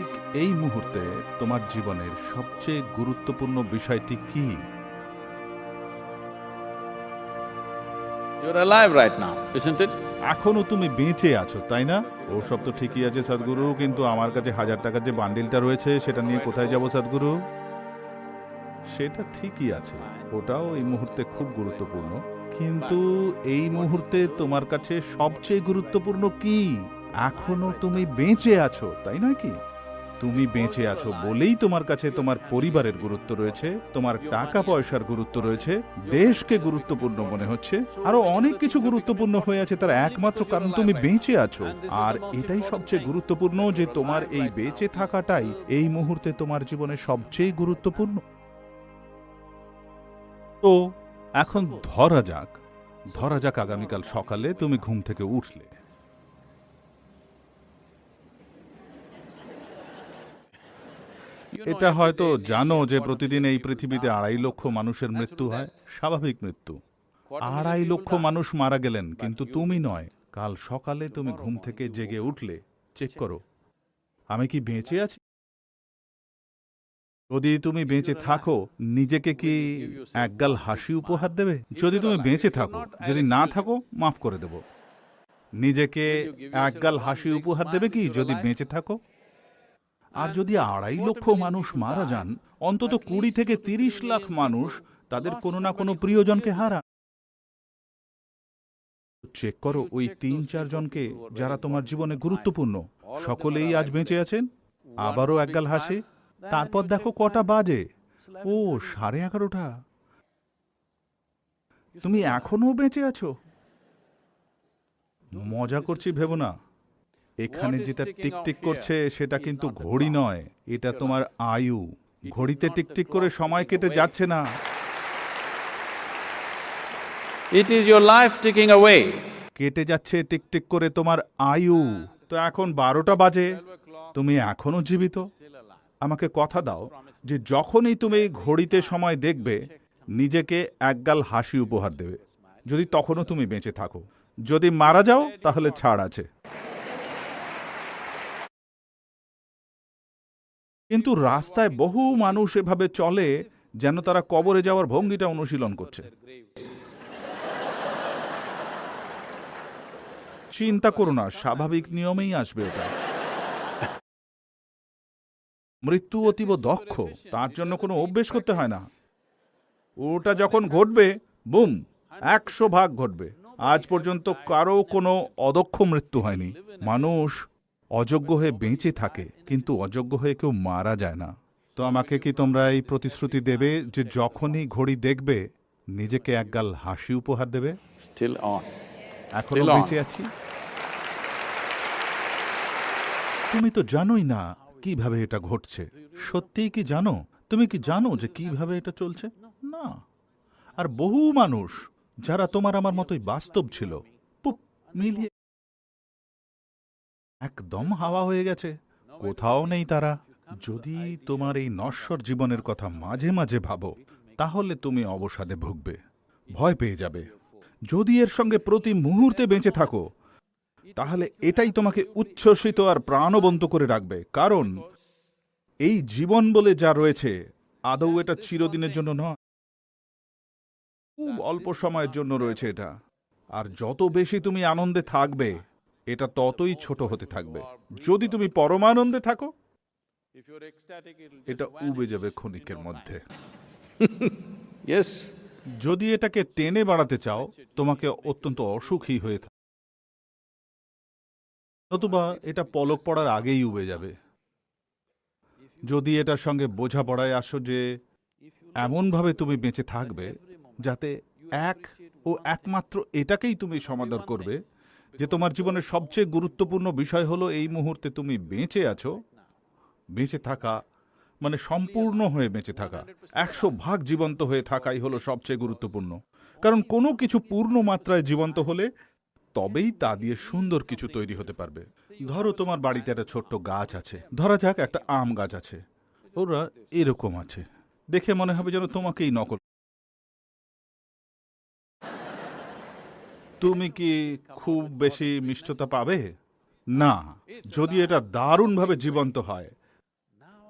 ঠিক এই মুহূর্তে তোমার জীবনের সবচেয়ে গুরুত্বপূর্ণ বিষয়টি কি? You're alive right now, isn't it? এখনও তুমি বেঁচে আছো তাই না? ও সব তো ঠিকই আছে সদ্গুরু কিন্তু আমার কাছে হাজার টাকার যে বান্ডিলটা রয়েছে সেটা নিয়ে কোথায় যাব সদ্গুরু? সেটা ঠিকই আছে ওটাও এই মুহূর্তে খুব গুরুত্বপূর্ণ। কিন্তু এই মুহূর্তে তোমার কাছে সবচেয়ে গুরুত্বপূর্ণ কি? এখনও তুমি বেঁচে আছো তাই নয় কি? তুমি বেঁচে আছো বলেই তোমার কাছে তোমার পরিবারের গুরুত্ব রয়েছে, তোমার টাকা পয়সার গুরুত্ব রয়েছে, দেশকে গুরুত্বপূর্ণ মনে হচ্ছে, আরও অনেক কিছু গুরুত্বপূর্ণ হয়ে আছে তার একমাত্র কারণ তুমি বেঁচে আছো। আর এটাই সবচেয়ে গুরুত্বপূর্ণ যে তোমার এই বেঁচে থাকাটাই এই মুহূর্তে তোমার জীবনে সবচেয়ে গুরুত্বপূর্ণ। তো, এখন ধরা যাক ধরা যাক আগামীকাল সকালে তুমি ঘুম থেকে উঠলে। এটা হয়তো জানো যে প্রতিদিন এই পৃথিবীতে আড়াই লক্ষ মানুষের মৃত্যু হয়। স্বাভাবিক মৃত্যু। আড়াই লক্ষ মানুষ মারা গেলেন, কিন্তু তুমি নয়। কাল সকালে তুমি ঘুম থেকে জেগে উঠলে। চেক করো। আমি কি বেঁচে আছি? যদি তুমি বেঁচে থাকো, নিজেকে কি একগাল হাসি উপহার দেবে? যদি তুমি বেঁচে থাকো, যদি না থাকো, মাফ করে দেব। নিজেকে একগাল হাসি উপহার দেবে কি? যদি বেঁচে থাকো আর যদি আড়াই লক্ষ মানুষ মারা যান অন্তত কুড়ি থেকে তিরিশ লাখ মানুষ তাদের কোনো না কোনো প্রিয়জনকে হারা। চেক করো ওই তিন চারজনকে যারা তোমার জীবনে গুরুত্বপূর্ণ। সকলেই আজ বেঁচে আছেন? আবারও একগাল হাসে? তারপর দেখো কটা বাজে? ও সাড়ে এগারোটা। তুমি এখনও বেঁচে আছো? মজা করছি ভেবো না। এখানে যেটা টিকটিক করছে সেটা কিন্তু ঘড়ি নয় এটা তোমার আয়ু। ঘড়িতে টিকটিক করে সময় কেটে যাচ্ছে না। It is your life ticking away. কেটে যাচ্ছে টিকটিক করে তোমার আয়ু। তো এখন বারোটা বাজে। তুমি এখনও জীবিত? আমাকে কথা দাও যে যখনই তুমি ঘড়িতে সময় দেখবে নিজেকে একগাল হাসি উপহার দেবে। যদি তখনও তুমি বেঁচে থাকো। যদি মারা যাও তাহলে ছাড় আছে। কিন্তু রাস্তায় বহু মানুষ এভাবে চলে যেন তারা কবরে যাওয়ার ভঙ্গিটা অনুশীলন করছে। চিন্তা করো না, স্বাভাবিক নিয়মেই আসবে ওটা। মৃত্যু অতীব দক্ষ, তার জন্য কোনো অভ্যেস করতে হয় না। ওটা যখন ঘটবে, বুম, একশো ভাগ ঘটবে। আজ পর্যন্ত কারও কোনো অদক্ষ মৃত্যু হয়নি। মানুষ অযোগ্য হয়ে বেঁচে থাকে কিন্তু অযোগ্য হয়ে কেউ মারা যায় না। তো আমাকে কি তোমরা এই প্রতিশ্রুতি দেবে যে যখনই ঘড়ি দেখবে নিজেকে একগাল হাসি উপহার দেবে. এখনও বেঁচে আছি? তুমি তো জানোই না কীভাবে এটা ঘটছে। সত্যিই কি জানো? তুমি কি জানো যে কীভাবে এটা চলছে? না। আর বহু মানুষ যারা তোমার আমার মতোই বাস্তব ছিল পুপ মিলিয়ে একদম হাওয়া হয়ে গেছে। কোথাও নেই তারা। যদি তোমার এই নশ্বর জীবনের কথা মাঝে মাঝে ভাবো, তাহলে তুমি অবসাদে ভুগবে। ভয় পেয়ে যাবে। যদি এর সঙ্গে প্রতি মুহূর্তে বেঁচে থাকো, তাহলে এটাই তোমাকে উচ্ছ্বসিত আর প্রাণবন্ত করে রাখবে। কারণ এই জীবন বলে যা রয়েছে, আদৌ এটা চিরদিনের জন্য নয়। খুব অল্প সময়ের জন্য রয়েছে এটা। আর যত বেশি তুমি আনন্দে থাকবে এটা ততই ছোট হতে থাকবে। যদি তুমি পরমানন্দে থাকো এটা উবে যাবে ক্ষণিকের মধ্যে। যদি এটাকে টেনে বাড়াতে চাও তোমাকে অত্যন্ত অসুখী হয়ে থাক। নতুবা এটা পলক পড়ার আগেই উবে যাবে। যদি এটার সঙ্গে বোঝাপড়ায় আসো যে এমনভাবে তুমি বেঁচে থাকবে যাতে এক ও একমাত্র এটাকেই তুমি সমাদর করবে যে তোমার জীবনের সবচেয়ে গুরুত্বপূর্ণ বিষয় হলো এই মুহূর্তে তুমি বেঁচে আছো। বেঁচে থাকা মানে সম্পূর্ণ হয়ে বেঁচে থাকা। একশো ভাগ জীবন্ত হয়ে থাকাই হলো সবচেয়ে গুরুত্বপূর্ণ। কারণ কোনো কিছু পূর্ণ মাত্রায় জীবন্ত হলে তবেই তা দিয়ে সুন্দর কিছু তৈরি হতে পারবে। ধরো তোমার বাড়িতে একটা ছোট্ট গাছ আছে। ধরা যাক একটা আম গাছ আছে। ওরা এরকম আছে। দেখে মনে হবে যেন তোমাকেই নকল তুমি কি খুব বেশি মিষ্টতা পাবে? না, যদি এটা দারুণভাবে জীবন্ত হয়,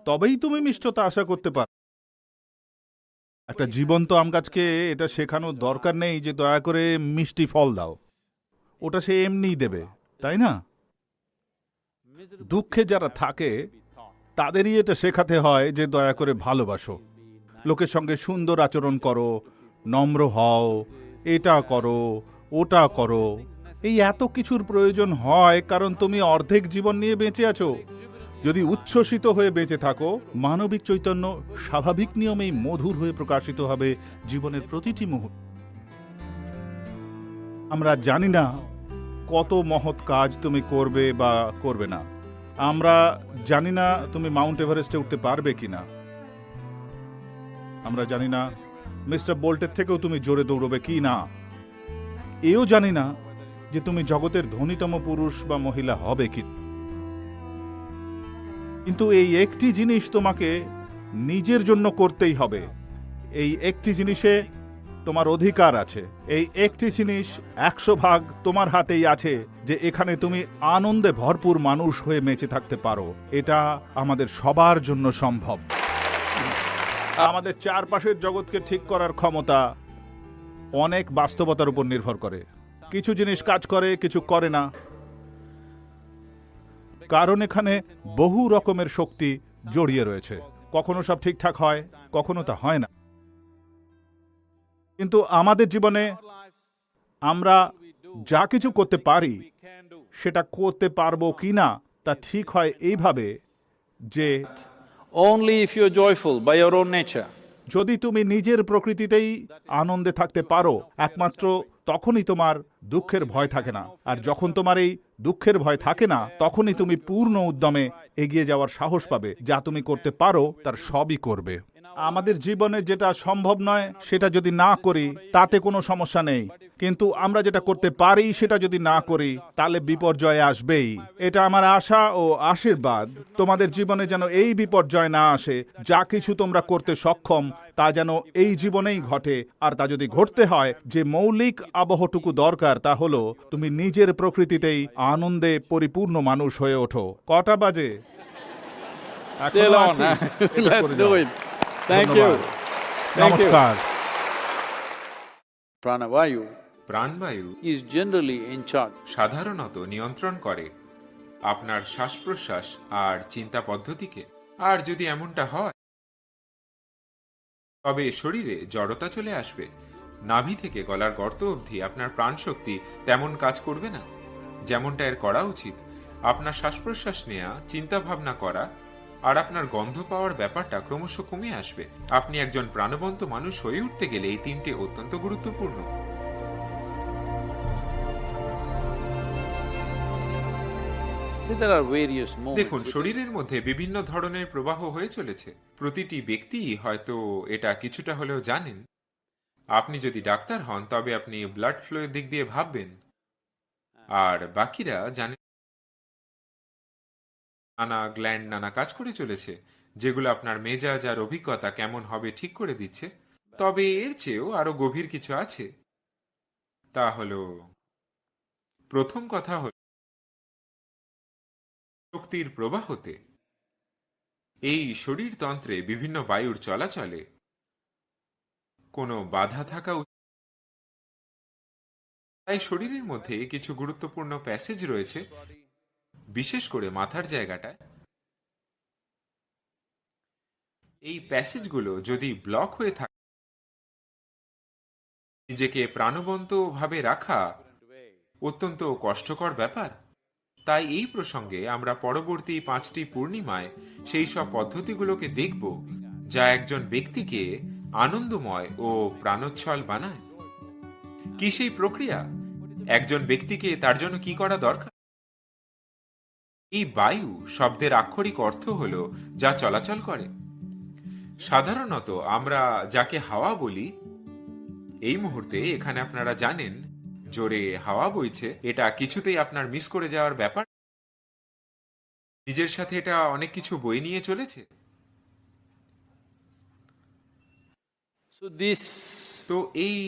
তবেই তুমি মিষ্টতা আশা করতে পারো। একটা জীবন্ত আম গাছকে এটা শেখানোর দরকার নেই যে দয়া করে মিষ্টি ফল দাও। ওটা সে এমনিই দেবে, তাই না? দুঃখে যারা থাকে, তাদেরই এটা শেখাতে হয় যে দয়া করে ভালোবাসো। লোকের সঙ্গে সুন্দর আচরণ করো, নম্র হও, এটা করো ওটা করো। এই এত কিছুর প্রয়োজন হয় কারণ তুমি অর্ধেক জীবন নিয়ে বেঁচে আছো। যদি উচ্ছ্বসিত হয়ে বেঁচে থাকো, মানবিক চৈতন্য স্বাভাবিক নিয়মেই মধুর হয়ে প্রকাশিত হবে জীবনের প্রতিটি মুহূর্ত। আমরা জানি না কত মহৎ কাজ তুমি করবে বা করবে না। আমরা জানি না তুমি মাউন্ট এভারেস্টে উঠতে পারবে কিনা আমরা জানি না, মিস্টার বোল্টের থেকেও তুমি জোরে দৌড়বে কি না। এও জানি না যে তুমি জগতের ধনীতম পুরুষ বা মহিলা হবে কি কিন্তু এই একটি জিনিস তোমাকে নিজের জন্য করতেই হবে। এই একটি জিনিসে তোমার অধিকার আছে। এই একটি জিনিস একশো ভাগ তোমার হাতেই আছে যে এখানে তুমি আনন্দে ভরপুর মানুষ হয়ে বেঁচে থাকতে পারো। এটা আমাদের সবার জন্য সম্ভব। আমাদের চারপাশের জগৎকে ঠিক করার ক্ষমতা অনেক বাস্তবতার উপর নির্ভর করে। কিছু জিনিস কাজ করে, কিছু করে না। কারণ এখানে বহু রকমের শক্তি জড়িয়ে রয়েছে। কখনো সব ঠিকঠাক হয়, কখনো তা হয় না। কিন্তু আমাদের জীবনে আমরা যা কিছু করতে পারি, সেটা করতে পারব কিনা তা ঠিক হয় এইভাবে যে Only if you're joyful by your own nature. যদি তুমি নিজের প্রকৃতিতেই আনন্দে থাকতে পারো, একমাত্র তখনই তোমার দুঃখের ভয় থাকে না। আর যখন তোমার এই দুঃখের ভয় থাকে না, তখনই তুমি পূর্ণ উদ্যমে এগিয়ে যাওয়ার সাহস পাবে। যা তুমি করতে পারো, তার সবই করবে। আমাদের জীবনে যেটা সম্ভব নয় সেটা যদি না করি তাতে কোনো সমস্যা নেই। কিন্তু আমরা যেটা করতে পারি সেটা যদি না করি তাহলে বিপর্যয় আসবেই। এটা আমার আশা ও আশীর্বাদ। তোমাদের জীবনে যেন এই বিপর্যয় না আসে। যা কিছু তোমরা করতে সক্ষম তা যেন এই জীবনেই ঘটে। আর তা যদি ঘটতে হয় যে মৌলিক আবহটুকু দরকার তা হলো তুমি নিজের প্রকৃতিতেই আনন্দে পরিপূর্ণ মানুষ হয়ে ওঠো। কটা বাজে? Still on. Let's do it. Thank you. ধন্যবাদ। Thank you. নমস্কার Pranavayu প্রাণবায়ু is generally in charge. সাধারণত নিয়ন্ত্রণ করে আপনার শ্বাস প্রশ্বাস আর চিন্তা পদ্ধতিকে আর যদি এমনটা হয় তবে শরীরে জড়তা চলে আসবে নাভি থেকে গলার গর্ত অবধি আপনার প্রাণশক্তি তেমন কাজ করবে না যেমনটা এর করা উচিত আপনার শ্বাস প্রশ্বাস নেওয়া চিন্তা ভাবনা করা আর আপনার গন্ধ পাওয়ার ব্যাপারটা ক্রমশ কমে আসবে। আপনি একজন প্রাণবন্ত মানুষ হয়ে উঠতে গেলে এই তিনটে অত্যন্ত গুরুত্বপূর্ণ. দেখুন শরীরের মধ্যে বিভিন্ন ধরনের প্রবাহ হয়ে চলেছে। প্রতিটি ব্যক্তি হয়তো এটা কিছুটা হলেও জানেন। আপনি যদি ডাক্তার হন তবে আপনি ব্লাড ফ্লো এর দিক দিয়ে ভাববেন। আর বাকিরা জানেন নানা গ্ল্যান্ড, নানা কাজ করে চলেছে। যেগুলো আপনার মেজাজ আর অভিজ্ঞতা কেমন হবে ঠিক করে দিচ্ছে। তবে এর চেয়েও আরও গভীর কিছু আছে। তা হলো, প্রথম কথা হল, শক্তির প্রবাহতে। এই শরীরতন্ত্রে বিভিন্ন বায়ুর চলাচলে কোনো বাধা থাকা তাই শরীরের মধ্যে কিছু গুরুত্বপূর্ণ প্যাসেজ রয়েছে বিশেষ করে মাথার জায়গাটায়। এই প্যাসেজগুলো যদি ব্লক হয়ে থাকে, নিজেকে প্রাণবন্ত ভাবে রাখা অত্যন্ত কষ্টকর ব্যাপার। তাই এই প্রসঙ্গে আমরা পরবর্তী পাঁচটি পূর্ণিমায় সেই সব পদ্ধতিগুলোকে দেখব, যা একজন ব্যক্তিকে আনন্দময় ও প্রাণোচ্ছল বানায়। কি সেই প্রক্রিয়া? একজন ব্যক্তিকে তার জন্য কি করা দরকার? এই বায়ু শব্দের আক্ষরিক অর্থ হল যা চলাচল করে। সাধারণত আমরা যাকে হাওয়া বলি এই মুহূর্তে এখানে আপনারা জানেন জোরে হাওয়া বইছে এটা কিছুতেই আপনার মিস করে যাওয়ার ব্যাপার নিজের সাথে এটা অনেক কিছু বই নিয়ে চলেছে। তো এই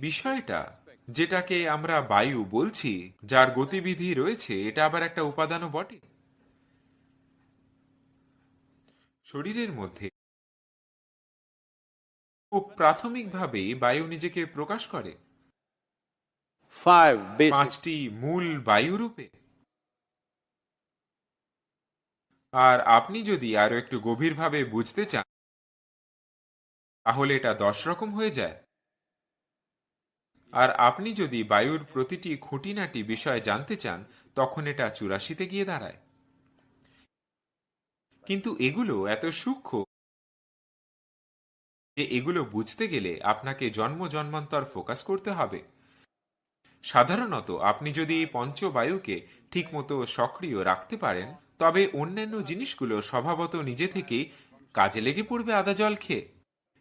বিষয়টা যেটাকে আমরা বায়ু বলছি যার গতিবিধি রয়েছে এটা আবার একটা উপাদানও বটে। শরীরের মধ্যে খুব প্রাথমিকভাবে বায়ু নিজেকে প্রকাশ করে। Five basic. পাঁচটি মূল বায়ুরূপে আর আপনি যদি আরও একটু গভীরভাবে বুঝতে চান তাহলে এটা দশ রকম হয়ে যায়। আর আপনি যদি বায়ুর প্রতিটি খুঁটিনাটি বিষয় জানতে চান তখন এটা চুরাশিতে গিয়ে দাঁড়ায়। কিন্তু এগুলো এত সূক্ষ্ম যে এগুলো বুঝতে গেলে আপনাকে জন্ম জন্মান্তর ফোকাস করতে হবে। সাধারণত আপনি যদি এই পঞ্চবায়ুকে ঠিকমতো সক্রিয় রাখতে পারেন, তবে অন্যান্য জিনিসগুলো স্বভাবত নিজে থেকেই কাজে লেগে পড়বে আদা জল খেয়ে।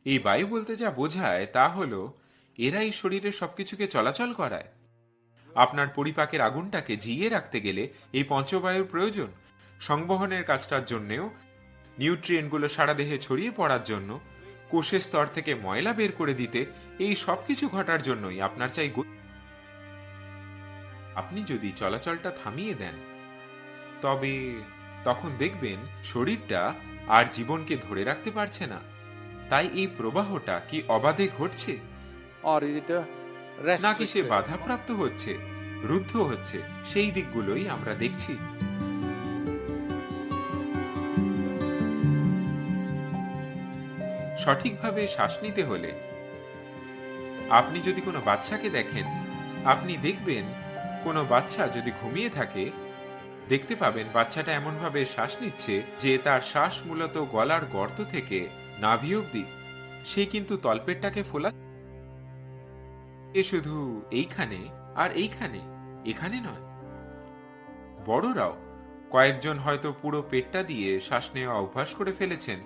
এই বায়ু বলতে যা বোঝায় তা হলো, এরাই শরীরের সবকিছুকে চলাচল করায়। আপনার পরিপাকের আগুনটাকে জিয়ে রাখতে গেলে এই পঞ্চবায়ুর প্রয়োজন। সংবহনের কাজটার জন্যেও নিউট্রিয়েন্টগুলো সারা দেহে ছড়িয়ে পড়ার জন্য কোষের স্তর থেকে ময়লা বের করে দিতে এই সবকিছু ঘটার জন্যই আপনার চাই। আপনি যদি চলাচলটা থামিয়ে দেন তবে তখন দেখবেন শরীরটা আর জীবনকে ধরে রাখতে পারছে না। তাই এই প্রবাহটা কি অবাধে ঘটছে? নাকি সে বাধাপ্রাপ্ত হচ্ছে রুদ্ধ হচ্ছে সেই দিকগুলোই আমরা দেখছি। সঠিকভাবে শ্বাস নিতে হলে। আপনি যদি কোনো বাচ্চাকে দেখেন, আপনি দেখবেন কোনো বাচ্চা যদি ঘুমিয়ে থাকে, দেখতে পাবেন বাচ্চাটা এমনভাবে শ্বাস নিচ্ছে যে তার শ্বাস মূলত গলার গর্ত থেকে নাভি অব্দি সে কিন্তু তলপেটটাকে ফোলা এ শুধু এইখানে আর এইখানে, এখানে নয়। বড়রাও কয়েকজন হয়তো পুরো পেটটা দিয়ে শ্বাস নেওয়া অভ্যাস করে ফেলেছেন।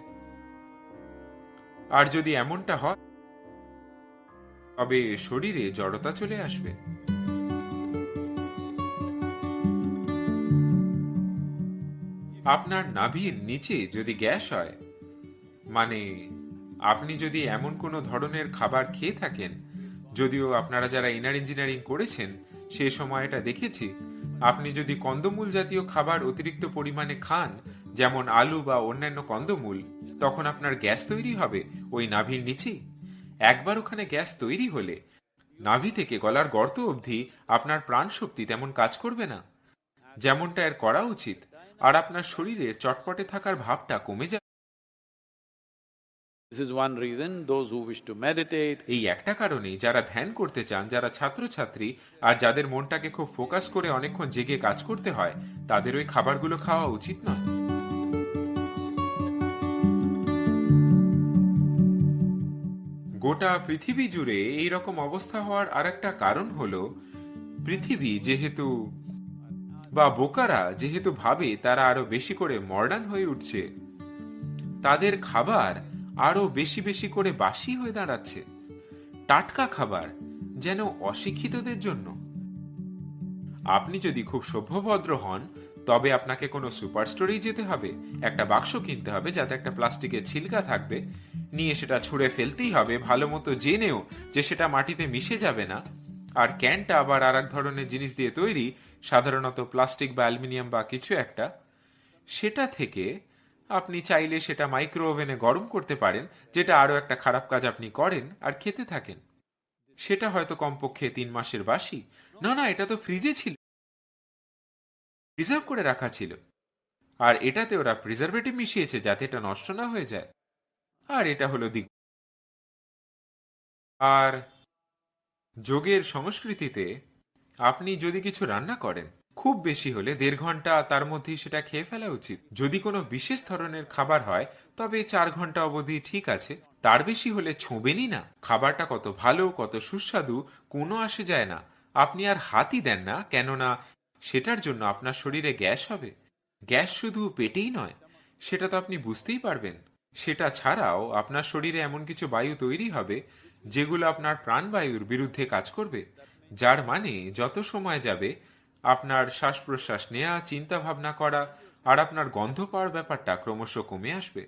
আর যদি এমনটা হয়, তবে শরীরে জড়তা চলে আসবে। আপনার নাভির নিচে যদি গ্যাস হয় মানে আপনি যদি এমন কোনো ধরনের খাবার খেয়ে থাকেন, যদিও আপনারা যারা ইনার ইঞ্জিনিয়ারিং করেছেন, সে সময় এটা দেখেছি, আপনি যদি কন্দমূল জাতীয় খাবার অতিরিক্ত পরিমাণে খান, যেমন আলু বা অন্যান্য কন্দমূল তখন আপনার গ্যাস তৈরি হবে ওই নাভির নিচেই একবার ওখানে গ্যাস তৈরি হলে নাভি থেকে গলার গর্ত অবধি আপনার প্রাণ শক্তি তেমন কাজ করবে না। যেমনটা এর করা উচিত আর আপনার শরীরে চটপটে থাকার ভাবটা কমে যাবে এই একটা কারণেই যারা ধ্যান করতে চান যারা ছাত্রছাত্রী আর যাদের মনটাকে খুব ফোকাস করে অনেকক্ষণ জেগে কাজ করতে হয় তাদের ওই খাবারগুলো খাওয়া উচিত নয়। গোটা পৃথিবী জুড়ে এই রকম অবস্থা হওয়ার আরেকটা কারণ হলো, পৃথিবী যেহেতু বা বোকারা যেহেতু ভাবে তারা আরও বেশি করে মডার্ন হয়ে উঠছে, তাদের খাবার আরও বেশি বেশি করে বাসি হয়ে দাঁড়াচ্ছে। টাটকা খাবার যেন অশিক্ষিতদের জন্য। আপনি যদি খুব সভ্যভদ্র হন তবে আপনাকে কোনো সুপার স্টোরেই যেতে হবে। একটা বাক্স কিনতে হবে যাতে একটা প্লাস্টিকের ছিলকা থাকবে। নিয়ে সেটা ছুঁড়ে ফেলতেই হবে। ভালো মতো জেনেও যে সেটা মাটিতে মিশে যাবে না। আর ক্যানটা আবার আর এক ধরনের জিনিস দিয়ে তৈরি, সাধারণত প্লাস্টিক বা অ্যালুমিনিয়াম বা কিছু একটা। সেটা থেকে আপনি চাইলে সেটা মাইক্রো ওভেনে গরম করতে পারেন, যেটা আরও একটা খারাপ কাজ আপনি করেন আর খেতে থাকেন। সেটা হয়তো কমপক্ষে তিন মাসের বাসি। না না, এটা তো ফ্রিজে ছিল। রিজার্ভ করে রাখা ছিল। আর এটাতে ওরা প্রিজারভেটিভ মিশিয়েছে যাতে এটা নষ্ট না হয়ে যায়। আর এটা হলো দিক। আর যোগের সংস্কৃতিতে আপনি যদি কিছু রান্না করেন, খুব বেশি হলে দেড় ঘণ্টা তার মধ্যেই সেটা খেয়ে ফেলা উচিত। যদি কোনো বিশেষ ধরনের খাবার হয়, তবে চার ঘণ্টা অবধি ঠিক আছে। তার বেশি হলে ছোঁবেনই না। খাবারটা কত ভালো, কত সুস্বাদু, কোনো আসে যায় না। আপনি আর হাতই দেন না, কেননা সেটার জন্য আপনার শরীরে গ্যাস হবে। গ্যাস শুধু পেটেই নয়, সেটা তো আপনি বুঝতেই পারবেন। সেটা ছাড়াও আপনার শরীরে এমন কিছু বায়ু তৈরি হবে, যেগুলো আপনার প্রাণবায়ুর বিরুদ্ধে কাজ করবে, যার মানে যত সময় যাবে, আপনার শ্বাস প্রশ্বাস নেওয়া চিন্তা ভাবনা করা আর আপনার গন্ধ পাওয়ার ব্যাপারটা ক্রমশ কমে আসবে।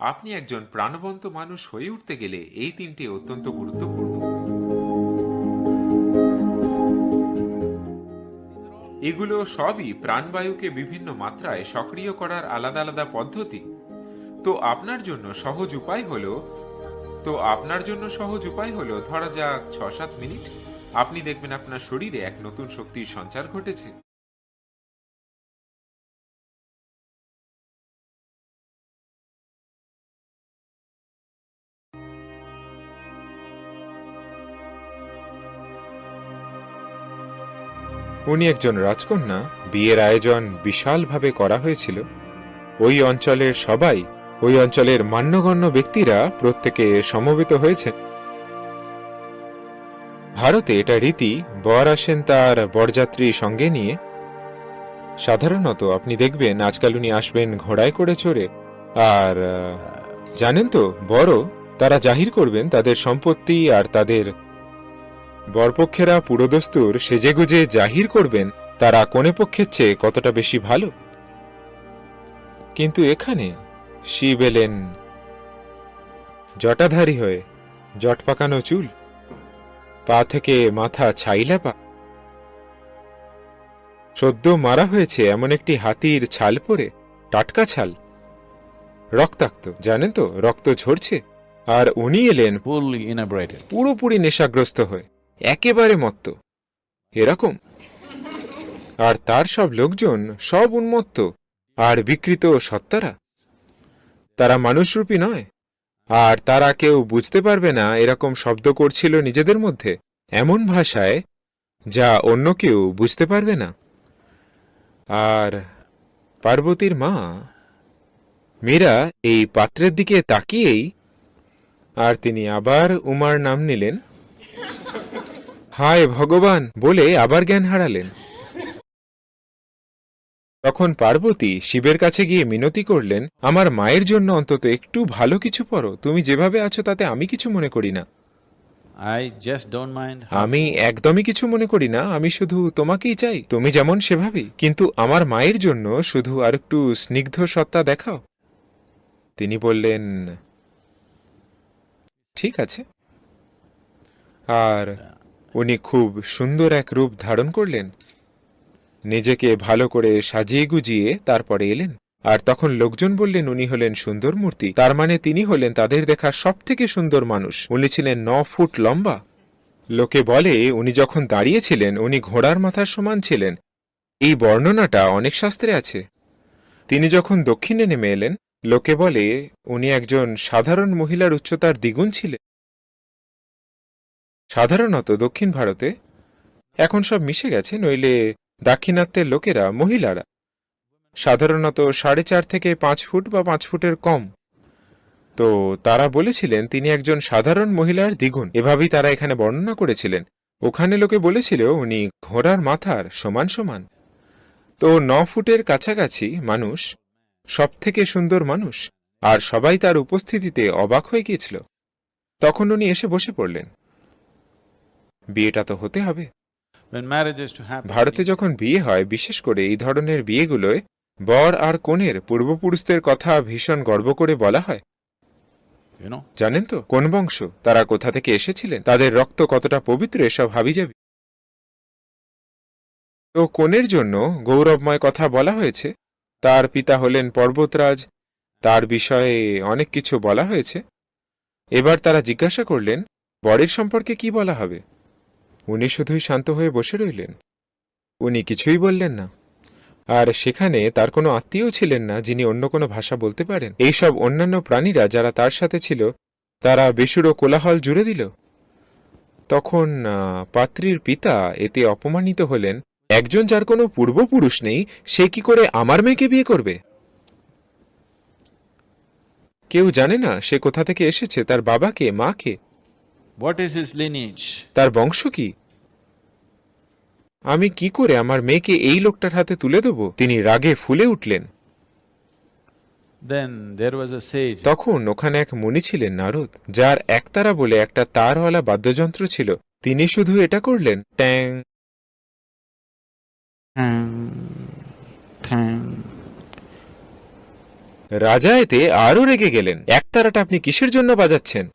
আপনি একজন প্রাণবন্ত মানুষ হয়ে উঠতে গেলে এই তিনটি অত্যন্ত গুরুত্বপূর্ণ। এগুলো সবই প্রাণবায়ুকে বিভিন্ন মাত্রায় সক্রিয় করার আলাদা আলাদা পদ্ধতি। তো আপনার জন্য সহজ উপায় হলো, তো আপনার জন্য সহজ উপায় হলো, ধরা যাক ছ সাত মিনিট। আপনি দেখবেন আপনার শরীরে এক নতুন শক্তির সঞ্চার ঘটেছে। উনি একজন রাজকন্যা। বিয়ের আয়োজন বিশালভাবে করা হয়েছিল। ওই অঞ্চলের সবাই, ওই অঞ্চলের মান্যগণ্য ব্যক্তিরা প্রত্যেকে সমবেত হয়েছেন। ভারতে এটা রীতি, বর আসেন তার বরযাত্রী সঙ্গে নিয়ে। সাধারণত আপনি দেখবেন, আজকাল উনি আসবেন ঘোড়ায় করে চড়ে। আর জানেন তো বড় তারা জাহির করবেন তাদের সম্পত্তি আর তাদের বরপক্ষেরা পুরোদস্তুর সেজেগুজে জাহির করবেন তারা কোনে পক্ষের চেয়ে কতটা বেশি ভালো? কিন্তু এখানে শিব এলেন। জটাধারী হয়ে জট পাকানো চুল পা থেকে মাথা ছাইলাপা সদ্য মারা হয়েছে এমন একটি হাতির ছাল পরে টাটকা ছাল। রক্তাক্ত জানেন তো রক্ত ঝরছে। আর উনি এলেন. পুরোপুরি নেশাগ্রস্ত হয়ে। একেবারে মত্ত। এরকম। আর তার সব লোকজন সব উন্মত্ত আর বিকৃত সত্তারা। তারা মানুষরূপী নয়। আর তারা কেউ বুঝতে পারবে না এরকম শব্দ করছিল নিজেদের মধ্যে এমন ভাষায় যা অন্য কেউ বুঝতে পারবে না। আর পার্বতীর মা, মীরা এই পাত্রের দিকে তাকিয়েই আর তিনি আবার উমার নাম নিলেন। হায় ভগবান বলে আবার জ্ঞান হারালেন। তখন পার্বতী শিবের কাছে গিয়ে মিনতি করলেন আমার মায়ের জন্য অন্তত একটু ভালো কিছু পড়ো তুমি যেভাবে আছো তাতে আমি কিছু মনে করি না। আমি একদমই কিছু মনে করি না আমি শুধু তোমাকেই চাই তুমি যেমন সেভাবেই কিন্তু আমার মায়ের জন্য শুধু আর একটু স্নিগ্ধ সত্তা দেখাও। তিনি বললেন ঠিক আছে। আর উনি খুব সুন্দর এক রূপ ধারণ করলেন। নিজেকে ভালো করে সাজিয়ে গুজিয়ে তারপরে এলেন। আর তখন লোকজন বললেন, উনি হলেন সুন্দর মূর্তি। তার মানে তিনি হলেন তাদের দেখা সব থেকে সুন্দর মানুষ। উনি ছিলেন ন ফুট লম্বা। লোকে বলে, উনি যখন দাঁড়িয়েছিলেন, উনি ঘোড়ার মাথার সমান ছিলেন। এই বর্ণনাটা অনেক শাস্ত্রে আছে। তিনি যখন দক্ষিণে নেমে এলেন, লোকে বলে, উনি একজন সাধারণ মহিলার উচ্চতার দ্বিগুণ ছিলেন। সাধারণত দক্ষিণ ভারতে এখন সব মিশে গেছে, নইলে দাক্ষিণাত্যের লোকেরা, মহিলারা। সাধারণত সাড়ে চার থেকে পাঁচ ফুট বা পাঁচ ফুটের কম। তো তারা বলেছিলেন, তিনি একজন সাধারণ মহিলার দ্বিগুণ। এভাবেই তারা এখানে বর্ণনা করেছিলেন। ওখানে লোকে বলেছিল, উনি ঘোড়ার মাথার সমান সমান। তো ন ফুটের কাছাকাছি মানুষ সব থেকে সুন্দর মানুষ, আর সবাই তার উপস্থিতিতে অবাক হয়ে গিয়েছিল। তখন উনি এসে বসে পড়লেন। বিয়েটা তো হতে হবে. ভারতে যখন বিয়ে হয় বিশেষ করে এই ধরনের বিয়েগুলোয় বর আর কনের পূর্বপুরুষদের কথা ভীষণ গর্ব করে বলা হয়। জানেন তো কোন বংশ? তারা কোথা থেকে এসেছিলেন? তাদের রক্ত কতটা পবিত্র এসব হাবি যাবে। তো কনের জন্য গৌরবময় কথা বলা হয়েছে। তার পিতা হলেন পর্বতরাজ। তার বিষয়ে অনেক কিছু বলা হয়েছে। এবার তারা জিজ্ঞাসা করলেন বরের সম্পর্কে কি বলা হবে? উনি শুধুই শান্ত হয়ে বসে রইলেন। উনি কিছুই বললেন না। আর সেখানে তার কোনো আত্মীয় ছিলেন না, যিনি অন্য কোনো ভাষা বলতে পারেন। এইসব অন্যান্য প্রাণীরা যারা তার সাথে ছিল, তারা বেসুরো কোলাহল জুড়ে দিল। তখন পাত্রীর পিতা এতে অপমানিত হলেন, একজন যার কোনো পূর্বপুরুষ নেই, সে কি করে আমার মেয়েকে বিয়ে করবে? কেউ জানে না সে কোথা থেকে এসেছে, তার বাবাকে, মাকে। What is his lineage? তার বংশ কি? আমি কি করে আমার মেয়েকে এই লোকটার হাতে তুলে দেব? তিনি রাগে ফুলে উঠলেন। Then there was a sage. তখন ওখানে এক মুনি ছিলেন নারদ যার একতারা বলে একটা তারওয়ালা বাদ্যযন্ত্র ছিল। তিনি শুধু এটা করলেন ট্যাং। রাজা এতে আরও রেগে গেলেন। একতারাটা আপনি কিসের জন্য বাজাচ্ছেন?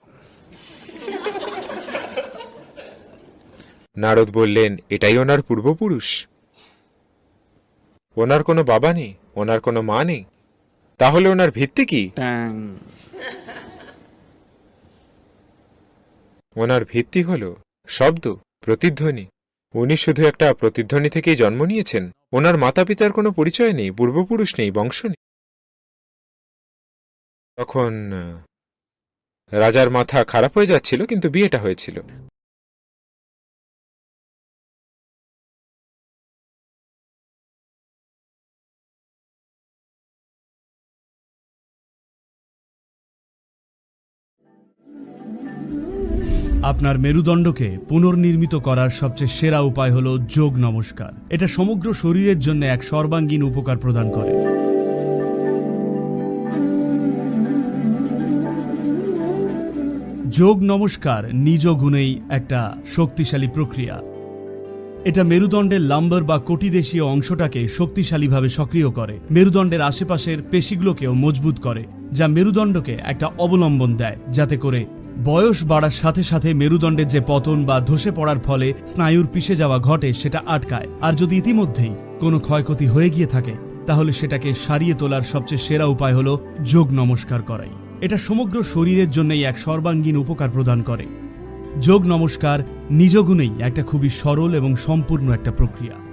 নারদ বললেন এটাই ওনার পূর্বপুরুষ। ওনার কোনো বাবা নেই ওনার কোনো মা নেই। তাহলে ওনার ভিত্তি কি? ওনার ভিত্তি হল শব্দ প্রতিধ্বনি। উনি শুধু একটা প্রতিধ্বনি থেকেই জন্ম নিয়েছেন। ওনার মাতা পিতার কোনো পরিচয় নেই পূর্বপুরুষ নেই বংশ নেই। তখন রাজার মাথা খারাপ হয়ে যাচ্ছিল কিন্তু বিয়েটা হয়েছিল। আপনার মেরুদণ্ডকে পুনর্নির্মিত করার সবচেয়ে সেরা উপায় হল যোগ নমস্কার। এটা সমগ্র শরীরের জন্য এক সর্বাঙ্গীন উপকার প্রদান করে। যোগ নমস্কার নিজ গুণেই একটা শক্তিশালী প্রক্রিয়া। এটা মেরুদণ্ডের লাম্বার বা কোটিদেশীয় অংশটাকে শক্তিশালীভাবে সক্রিয় করে। মেরুদণ্ডের আশেপাশের পেশিগুলোকেও মজবুত করে। যা মেরুদণ্ডকে একটা অবলম্বন দেয়, যাতে করে বয়স বাড়ার সাথে সাথে মেরুদণ্ডের যে পতন বা ধসে পড়ার ফলে স্নায়ুর পিষে যাওয়া ঘটে, সেটা আটকায়। আর যদি ইতিমধ্যেই কোনো ক্ষয়ক্ষতি হয়ে গিয়ে থাকে, তাহলে সেটাকে সারিয়ে তোলার সবচেয়ে সেরা উপায় হলো যোগ নমস্কার করাই। এটা সমগ্র শরীরের জন্যই এক সর্বাঙ্গীন উপকার প্রদান করে। যোগ নমস্কার নিজগুণেই একটা খুবই সরল এবং সম্পূর্ণ একটা প্রক্রিয়া।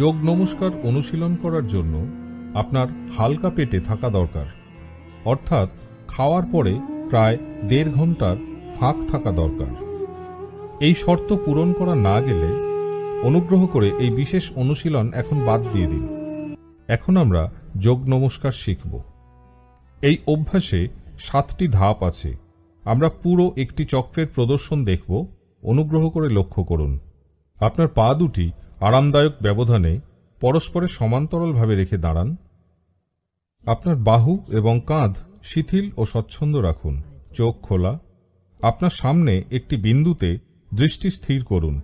যোগ নমস্কার অনুশীলন করার জন্য আপনার হালকা পেটে থাকা দরকার। অর্থাৎ খাওয়ার পরে প্রায় দেড় ঘণ্টার ফাঁক থাকা দরকার। এই শর্ত পূরণ করা না গেলে অনুগ্রহ করে এই বিশেষ অনুশীলন এখন বাদ দিয়ে দিন। এখন আমরা যোগ নমস্কার শিখব। এই অভ্যাসে সাতটি ধাপ আছে। আমরা পুরো একটি চক্রের প্রদর্শন দেখব। অনুগ্রহ করে লক্ষ্য করুন। আপনার পা দুটি আরামদায়ক ব্যবধানে পরস্পরের সমান্তরালভাবে রেখে দাঁড়ান। আপনার বাহু এবং কাঁধ শিথিল ও স্বচ্ছন্দ রাখুন। চোখ খোলা। আপনার সামনে একটি বিন্দুতে দৃষ্টি স্থির করুন।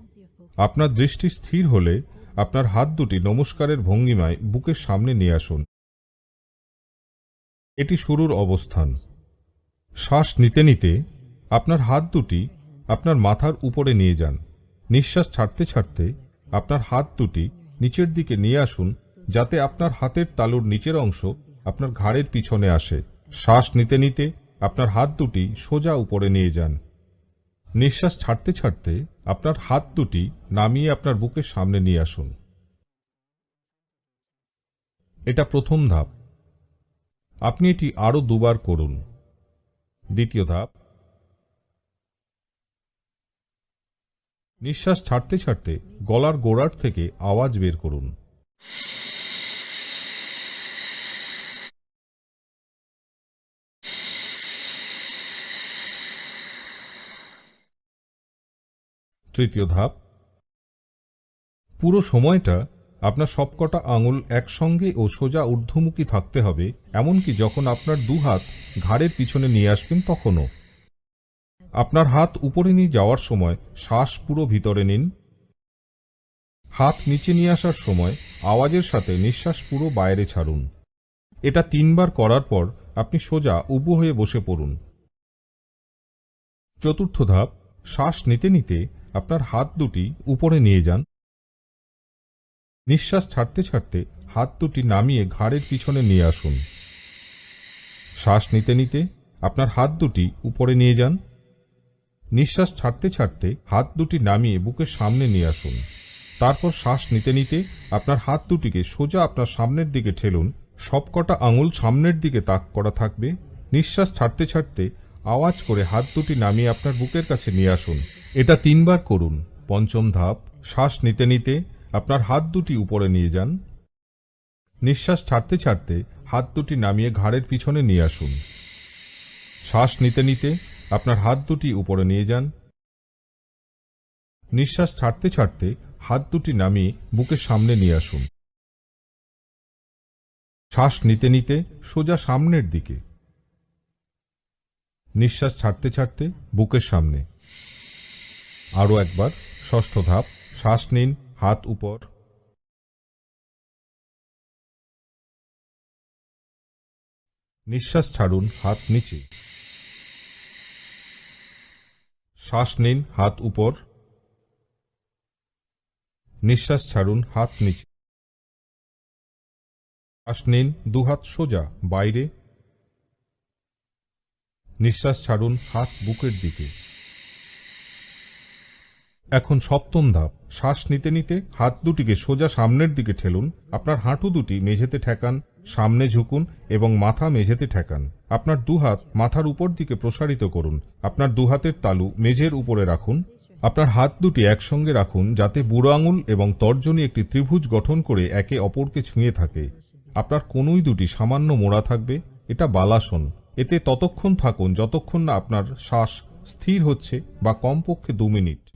আপনার দৃষ্টি স্থির হলে আপনার হাত দুটি নমস্কারের ভঙ্গিমায় বুকের সামনে নিয়ে আসুন। এটি শুরুর অবস্থান। শ্বাস নিতে নিতে আপনার হাত দুটি আপনার মাথার উপরে নিয়ে যান। নিঃশ্বাস ছাড়তে ছাড়তে আপনার হাত দুটি নিচের দিকে নিয়ে আসুন, যাতে আপনার হাতের তালুর নিচের অংশ আপনার ঘাড়ের পিছনে আসে। শ্বাস নিতে নিতে আপনার হাত দুটি সোজা উপরে নিয়ে যান। নিঃশ্বাস ছাড়তে ছাড়তে আপনার হাত দুটি নামিয়ে আপনার বুকের সামনে নিয়ে আসুন। এটা প্রথম ধাপ। আপনি এটি আরও দুবার করুন। দ্বিতীয় ধাপ নিঃশ্বাস ছাড়তে ছাড়তে গলার গোড়ার থেকে আওয়াজ বের করুন। তৃতীয় ধাপ। পুরো সময়টা আপনার সবকটা আঙুল একসঙ্গে ও সোজা ঊর্ধ্বমুখী থাকতে হবে, এমনকি যখন আপনার দুহাত ঘাড়ের পিছনে নিয়ে আসবেন তখনও। আপনার হাত উপরে নিয়ে যাওয়ার সময় শ্বাস পুরো ভিতরে নিন। হাত নিচে নিয়ে আসার সময় আওয়াজের সাথে নিঃশ্বাস পুরো বাইরে ছাড়ুন। এটা তিনবার করার পর আপনি সোজা উবু হয়ে বসে পড়ুন। চতুর্থ ধাপ, শ্বাস নিতে নিতে আপনার হাত দুটি উপরে নিয়ে যান। নিঃশ্বাস ছাড়তে ছাড়তে হাত দুটি নামিয়ে ঘাড়ের পিছনে নিয়ে আসুন। শ্বাস নিতে নিতে আপনার হাত দুটি উপরে নিয়ে যান। নিঃশ্বাস ছাড়তে ছাড়তে হাত দুটি নামিয়ে বুকের সামনে নিয়ে আসুন। তারপর শ্বাস নিতে নিতে আপনার হাত দুটিকে সোজা আপনার সামনের দিকে ঠেলুন। সবকটা আঙুল সামনের দিকে তাক করা থাকবে। নিঃশ্বাস ছাড়তে ছাড়তে আওয়াজ করে হাত দুটি নামিয়ে আপনার বুকের কাছে নিয়ে আসুন। এটা তিনবার করুন। পঞ্চম ধাপ, শ্বাস নিতে নিতে আপনার হাত দুটি উপরে নিয়ে যান। নিঃশ্বাস ছাড়তে ছাড়তে হাত দুটি নামিয়ে ঘাড়ের পিছনে নিয়ে আসুন। শ্বাস নিতে নিতে আপনার হাত দুটি উপরে নিয়ে যান। নিঃশ্বাস ছাড়তে ছাড়তে হাত দুটি নামিয়ে বুকের সামনে নিয়ে আসুন। শ্বাস নিতে নিতে সোজা সামনের দিকে। নিঃশ্বাস ছাড়তে ছাড়তে বুকের সামনে। আরও একবার ষষ্ঠ ধাপ, শ্বাস নিন, হাত উপর। নিঃশ্বাস ছাড়ুন, হাত নিচে। শ্বাস নিন হাত উপর। নিঃশ্বাস ছাড়ুন হাত নিচে। শ্বাস নিন দুহাত সোজা বাইরে। নিঃশ্বাস ছাড়ুন হাত বুকের দিকে। এখন সপ্তম ধাপ। শ্বাস নিতে নিতে হাত দুটিকে সোজা সামনের দিকে ঠেলুন। আপনার হাঁটু দুটি মেঝেতে ঠেকান। সামনে ঝুঁকুন এবং মাথা মেঝেতে ঠেকান। আপনার দুহাত মাথার উপর দিকে প্রসারিত করুন। আপনার দুহাতের তালু মেঝের উপরে রাখুন। আপনার হাত দুটি একসঙ্গে রাখুন যাতে বুড়ো আঙুল এবং তর্জনী একটি ত্রিভুজ গঠন করে একে অপরকে ছুঁয়ে থাকে। আপনার কনুই দুটি সামান্য মোড়া থাকবে। এটা বালাসন। এতে ততক্ষণ থাকুন যতক্ষণ না আপনার শ্বাস স্থির হচ্ছে বা কমপক্ষে দু মিনিট।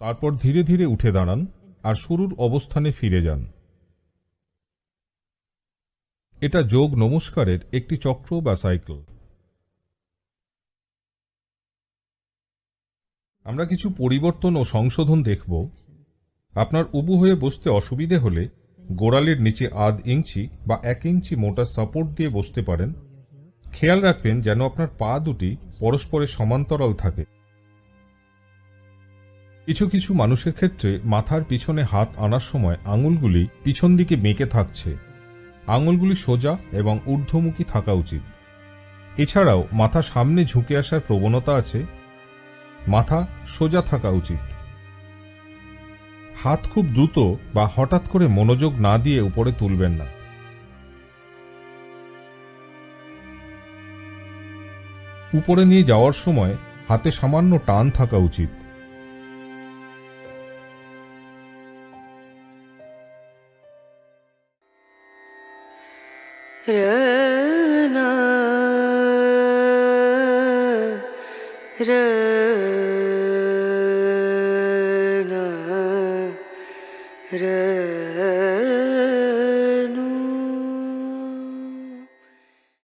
তারপর ধীরে ধীরে উঠে দাঁড়ান আর শুরুর অবস্থানে ফিরে যান। এটা যোগ নমস্কারের একটি চক্র বা সাইকেল। আমরা কিছু পরিবর্তন ও সংশোধন দেখব। আপনার উবু হয়ে বসতে অসুবিধে হলে গোড়ালির নিচে আধ ইঞ্চি বা এক ইঞ্চি মোটা সাপোর্ট দিয়ে বসতে পারেন। খেয়াল রাখবেন যেন আপনার পা দুটি পরস্পরের সমান্তরাল থাকে। কিছু কিছু মানুষের ক্ষেত্রে মাথার পিছনে হাত আনার সময় আঙুলগুলি পিছন দিকে বেঁকে থাকছে। আঙুলগুলি সোজা এবং ঊর্ধ্বমুখী থাকা উচিত। এছাড়াও মাথা সামনে ঝুঁকে আসার প্রবণতা আছে। মাথা সোজা থাকা উচিত। হাত খুব দ্রুত বা হঠাৎ করে মনোযোগ না দিয়ে উপরে তুলবেন না। উপরে নিয়ে যাওয়ার সময় হাতে সামান্য টান থাকা উচিত। ರ